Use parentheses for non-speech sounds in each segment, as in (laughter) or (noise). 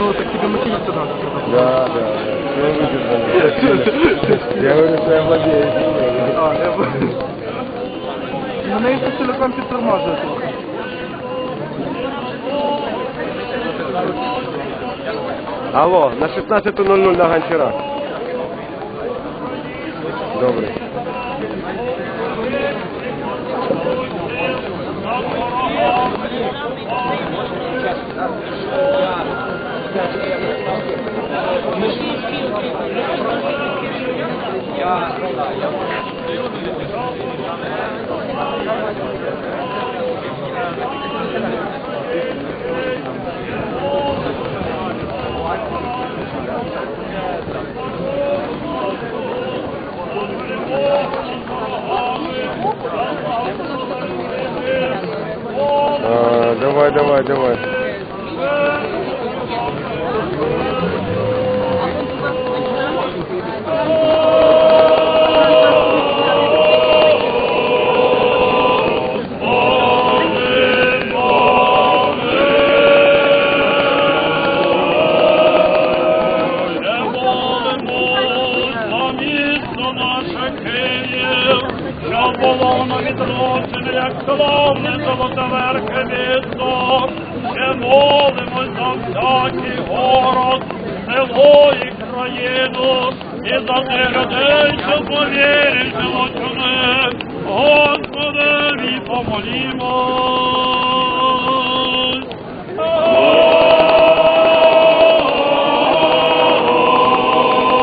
Ну, так тебе материться надо. Да, да, да. Все выдержано. Я говорю, что я владею этим. А, я понял. Мене їх целиком підтормажує трохи. Алло, на 16.00 на Гончарах. Добре. А, що було воно відроджене, як славне золотоверхе місто, ще молимось за всякий город, село і країну, і за тих людей, що повірить животами, Господеві помолімось.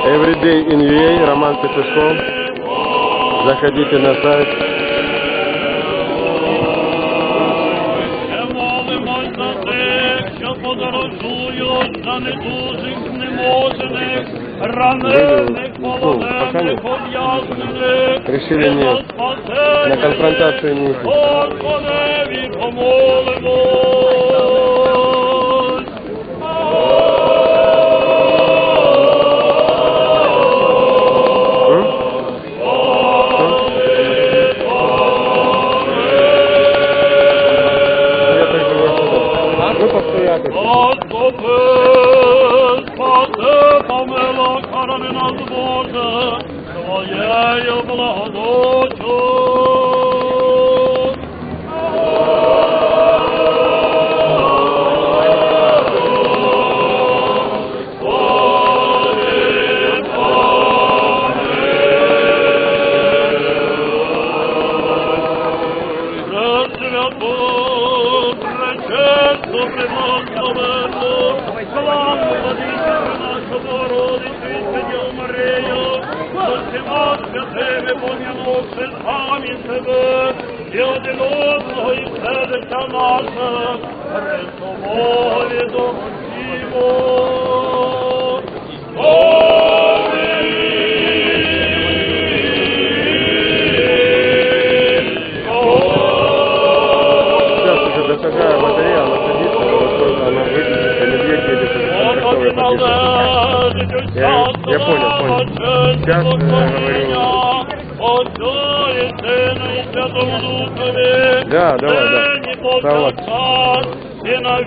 Everyday in UA, Роман Петушков. Заходите на сайт. Молимось за тих, що подорожують, за недужих, неможених, ранених, Ну, пока полонених, нет. ув'язнених. Решили не- спасення на конфронтацию не помолимось. Fatih Pamela Karanın adı boğazı Sıvayı yıbla святими пом'янувши самі себе, і один одного, і все життя наше, Христовові допустимо. Сейчас уже досажаю батарея, она садится, насколько она выглядит, а медведь едет уже с Христовой подписывается. Я, я понял, понял. Сейчас э, говорю. да, давай, да. на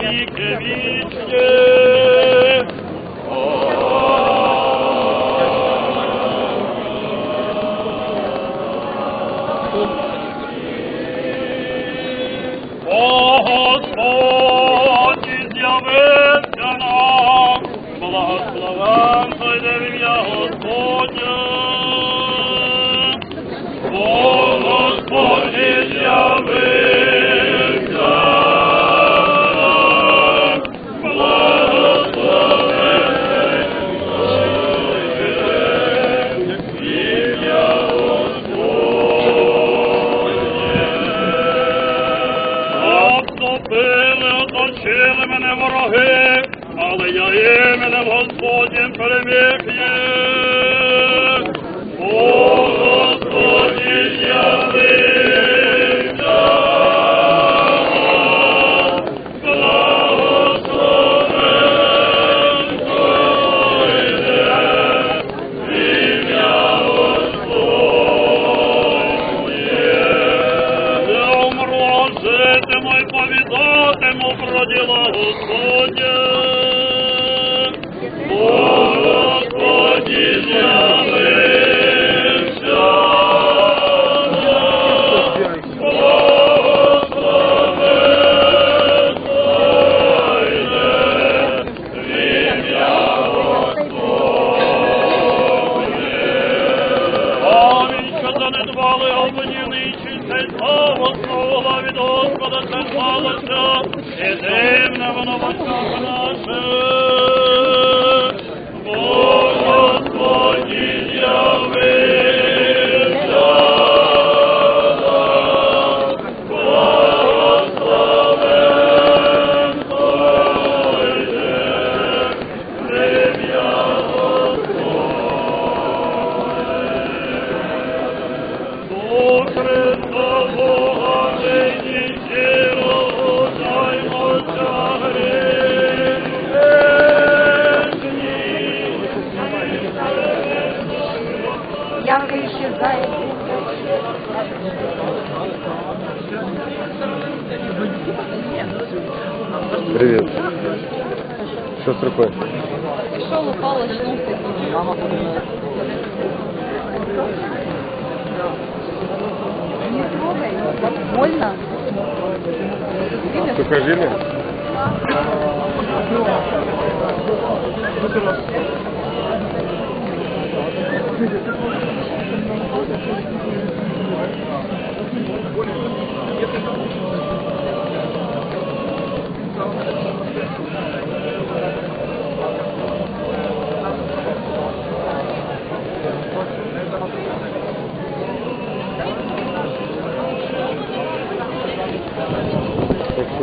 вороги, але я іменем Господнім Привет. Что с рукой? Шел, упал, очнулся. Не трогай, больно. Сухожилие? Так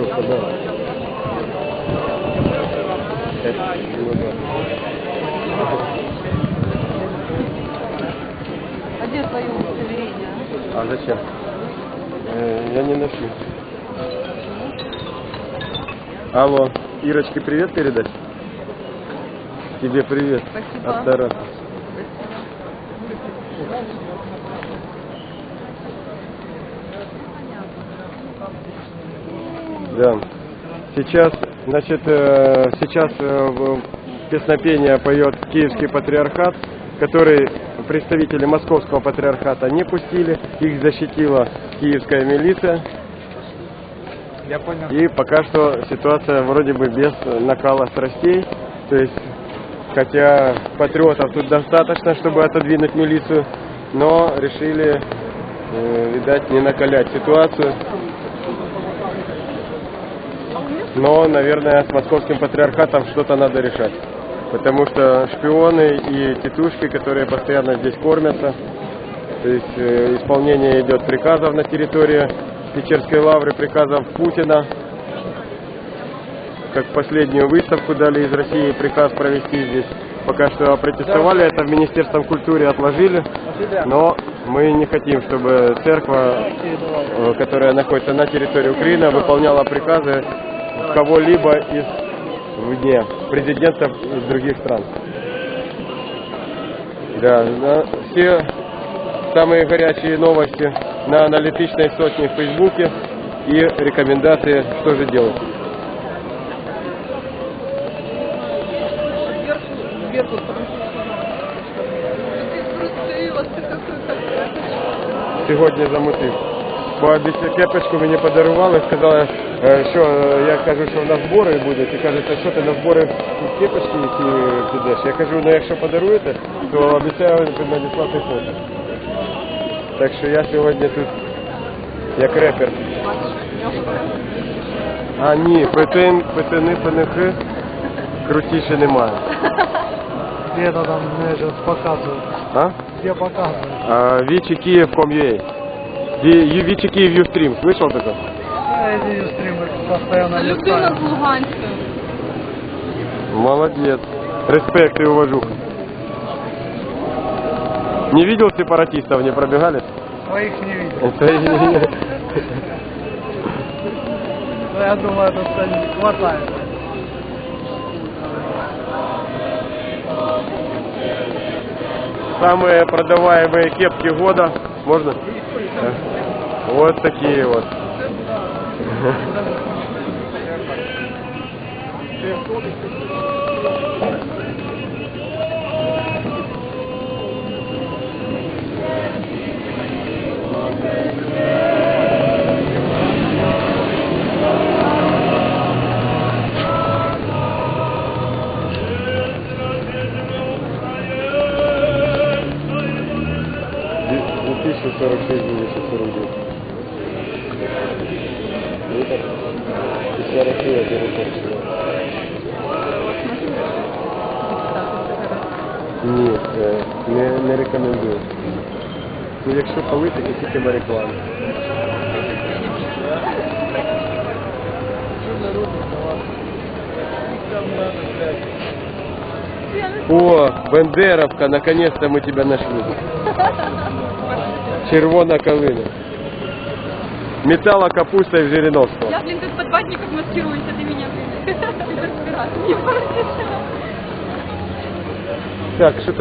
что, да. Это, ну, да. А где твое удостоверение? а? А зачем? Э, я не ношу. Алло, Ирочке привет передать? Тебе привет. Спасибо. От Тараса. Да. Сейчас, значит, э, сейчас э, песнопение поет Киевский патриархат, который представители Московского патриархата не пустили, их защитила киевская милиция. Я понял. И пока что ситуация вроде бы без накала страстей. То есть, хотя патриотов тут достаточно, чтобы отодвинуть милицию, но решили, э, видать, не накалять ситуацию. Но, наверное, с московским патриархатом что-то надо решать. Потому что шпионы и тетушки, которые постоянно здесь кормятся, то есть э, исполнение идет приказов на территории Печерской лавры, приказов Путина. Как последнюю выставку дали из России приказ провести здесь. Пока что протестовали, это в Министерством культуры отложили. Но мы не хотим, чтобы церковь, э, которая находится на территории Украины, выполняла приказы кого-либо из вне, президентов из других стран. Да, на- все самые горячие новости на аналитичной сотне в Фейсбуке и рекомендации, что же делать. Сьогодні замутив. Бо кепочку мені подарували, сказали, е, що е, я кажу, що на збори будуть, і кажуть, а що ти на збори кепочки які підеш? Я кажу, ну якщо подаруєте, то обіцяю надіслати фото. Так що я сьогодні тут як репер. А ні, ПТН, ПТН, ПНХ крутіше немає. Где-то там, сейчас показывают. А? Где показывают? а Вичи Киев.com.ua Ви- Вичи Киев Юстрим, слышал такое? Я эти стримы постоянно Людина з Луганська. Молодец. Респект и уважуха. Не видел сепаратистов, не пробегали? Своих не видел. Но (laughs) я думаю, это хватает. Самые продаваемые кепки года. Можно? Вот такие вот. Две- (laughs) 2046 949. Ну так. 50 я беру порцию. Ні, е, не, не рекомендую. Ну, якщо палити, то тільки марихуану. О, Бендеровка, наконец-то мы тебя нашли. Червона калина. Металла капуста из Жириновского. Я, блин, тут под ватником маскируюсь, а ты меня, блин, (laughs) можешь. Так, что